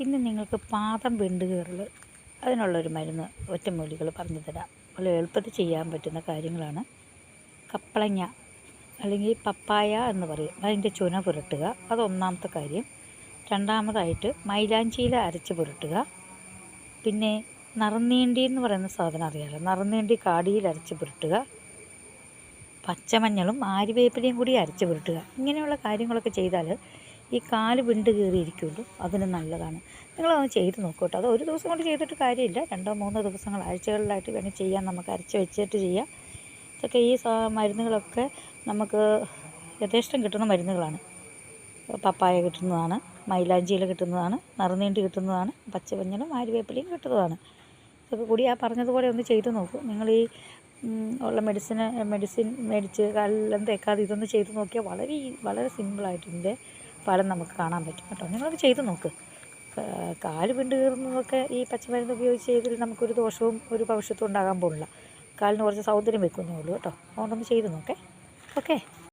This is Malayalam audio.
ഇന്ന് നിങ്ങൾക്ക് പാദം വിണ്ട് കയറൽ അതിനുള്ളൊരു മരുന്ന് ഒറ്റമൂലികൾ പറഞ്ഞു തരാം. വളരെ എളുപ്പത്തിൽ ചെയ്യാൻ പറ്റുന്ന കാര്യങ്ങളാണ്. കപ്പളങ്ങ അല്ലെങ്കിൽ പപ്പായ എന്ന് പറയും. അതിന്റെ ചുന പുരട്ടുക. അത് ഒന്നാമത്തെ കാര്യം. രണ്ടാമതായിട്ട് മൈലാഞ്ചിയില അരച്ച് പുരട്ടുക. പിന്നെ നറുനീണ്ടി എന്ന് പറയുന്ന സാധനം അറിയാമല്ലോ നറുനീണ്ടി കാടിയിൽ അരച്ച് പുരട്ടുക. പച്ചമഞ്ഞളും ആര്യവേപ്പിലയും കൂടി അരച്ച് പുരട്ടുക. ഇങ്ങനെയുള്ള കാര്യങ്ങളൊക്കെ ചെയ്താൽ ഈ കാൽ വിണ്ട് കീറിയിരിക്കുള്ളൂ അതിന് നല്ലതാണ്. നിങ്ങളതൊന്ന് ചെയ്ത് നോക്കൂ കേട്ടോ. അത് ഒരു ദിവസം കൊണ്ട് ചെയ്തിട്ട് കാര്യമില്ല. രണ്ടോ മൂന്നോ ദിവസങ്ങൾ ആഴ്ചകളിലായിട്ട് വേണേൽ ചെയ്യാൻ നമുക്ക് അരച്ച് വെച്ചിട്ട് ചെയ്യാം. ഇതൊക്കെ ഈ മരുന്നുകളൊക്കെ നമുക്ക് യഥേഷ്ടം കിട്ടുന്ന മരുന്നുകളാണ്. പപ്പായ കിട്ടുന്നതാണ് മൈലാഞ്ചിയില കിട്ടുന്നതാണ് നറുനീണ്ടി കിട്ടുന്നതാണ് പച്ചമഞ്ഞളും ആര്യവേപ്പിലയും കിട്ടുന്നതാണ്. ഇതൊക്കെ കൂടി ആ പറഞ്ഞതുപോലെ ഒന്ന് ചെയ്ത് നോക്കൂ. നിങ്ങൾ ഈ ഉള്ള മെഡിസിന് മെഡിസിൻ മേടിച്ച് കാലിലും തേക്കാതെ ഇതൊന്ന് ചെയ്ത് നോക്കിയാൽ വളരെ വളരെ സിമ്പിളായിട്ട് ഇതിന്റെ ഫലം നമുക്ക് കാണാൻ പറ്റും കേട്ടോ. നിങ്ങളത് ചെയ്ത് നോക്ക്. കാൽ പിണ്ട് കീറുന്നതൊക്കെ ഈ പച്ചമരുന്ന് ഉപയോഗിച്ച് ചെയ്തതിൽ നമുക്കൊരു ദോഷവും ഒരു ഭവിഷ്യത്തും ഉണ്ടാകാൻ പോകുന്നില്ല കാലിന് കുറച്ച് സൗന്ദര്യം വെക്കുന്നേ ഉള്ളൂ കേട്ടോ. അതുകൊണ്ടൊന്ന് ചെയ്ത് നോക്കേ. ഓക്കെ.